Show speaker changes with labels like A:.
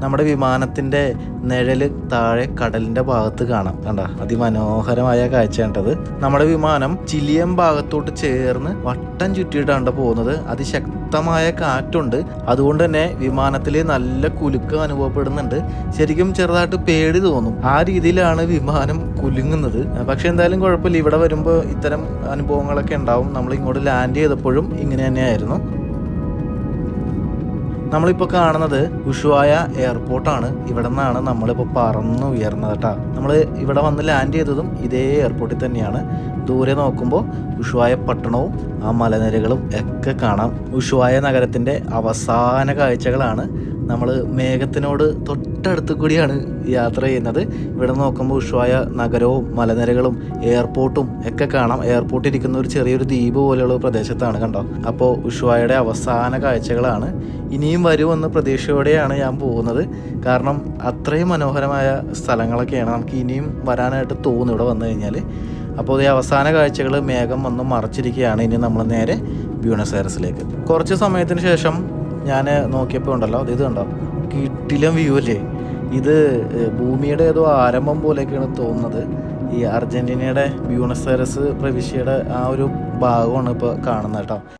A: നമ്മുടെ വിമാനത്തിന്റെ നിഴൽ താഴെ കടലിന്റെ ഭാഗത്ത് കാണാം. കണ്ട അതിമനോഹരമായ കാഴ്ചയാണ്ടത് നമ്മുടെ വിമാനം ചിലിയം ഭാഗത്തോട്ട് ചേർന്ന് വട്ടം ചുറ്റിയിട്ടാണ് പോകുന്നത്. അതിശക്തമായ കാറ്റുണ്ട്. അതുകൊണ്ട് തന്നെ വിമാനത്തിൽ നല്ല കുലുക്കം അനുഭവപ്പെടുന്നുണ്ട്. ശരിക്കും ചെറുതായിട്ട് പേടി തോന്നും. ആ രീതിയിലാണ് വിമാനം കുലുങ്ങുന്നത്. പക്ഷെ എന്തായാലും കുഴപ്പമില്ല. ഇവിടെ വരുമ്പോൾ ഇത്തരം അനുഭവങ്ങളൊക്കെ ഉണ്ടാവും. നമ്മൾ ഇങ്ങോട്ട് ലാൻഡ് ചെയ്തപ്പോഴും ഇങ്ങനെ തന്നെയായിരുന്നു. നമ്മളിപ്പോൾ കാണുന്നത് ഉഷുവായ എയർപോർട്ടാണ്. ഇവിടെ നിന്നാണ് നമ്മളിപ്പോൾ പറന്ന് ഉയർന്നത് കേട്ടോ നമ്മൾ ഇവിടെ വന്ന് ലാൻഡ് ചെയ്തതും ഇതേ എയർപോർട്ടിൽ തന്നെയാണ്. ദൂരെ നോക്കുമ്പോൾ ഉഷുവായ പട്ടണവും ആ മലനിരകളും ഒക്കെ കാണാം. ഉഷുവായ നഗരത്തിന്റെ അവസാന കാഴ്ചകളാണ് നമ്മൾ മേഘത്തിനോട് തൊട്ടടുത്ത് കൂടിയാണ് യാത്ര ചെയ്യുന്നത്. ഇവിടെ നോക്കുമ്പോൾ ഉഷുവായ നഗരവും മലനിരകളും എയർപോർട്ടും ഒക്കെ കാണാം. എയർപോർട്ട് ഇരിക്കുന്ന ഒരു ചെറിയൊരു ദ്വീപ് പോലെയുള്ള പ്രദേശത്താണ് കണ്ടോ? അപ്പോൾ ഉഷുവായുടെ അവസാന കാഴ്ചകളാണ്. ഇനിയും വരുമെന്ന് പ്രതീക്ഷയോടെയാണ് ഞാൻ പോകുന്നത്. കാരണം അത്രയും മനോഹരമായ സ്ഥലങ്ങളൊക്കെയാണ് നമുക്ക് ഇനിയും വരാനായിട്ട് തോന്നും ഇവിടെ വന്നു കഴിഞ്ഞാൽ അപ്പോൾ ഈ അവസാന കാഴ്ചകൾ മേഘം വന്ന് മറച്ചിരിക്കുകയാണ്. ഇനി നമ്മൾ നേരെ ബ്യൂണസ് ഐറസിലേക്ക് കുറച്ച് സമയത്തിന് ശേഷം ഞാൻ നോക്കിയപ്പോൾ ഉണ്ടല്ലോ അത് ഇത് കണ്ടോ? കിട്ടിലും വ്യൂ അല്ലേ ഇത് ഭൂമിയുടെ ഏതോ ആരംഭം പോലെയൊക്കെയാണ് തോന്നുന്നത്. ഈ അർജന്റീനയുടെ ബ്യൂണസ് ഐറസ് പ്രവിശ്യയുടെ ആ ഒരു ഭാഗമാണ് ഇപ്പോൾ കാണുന്നത് കേട്ടോ.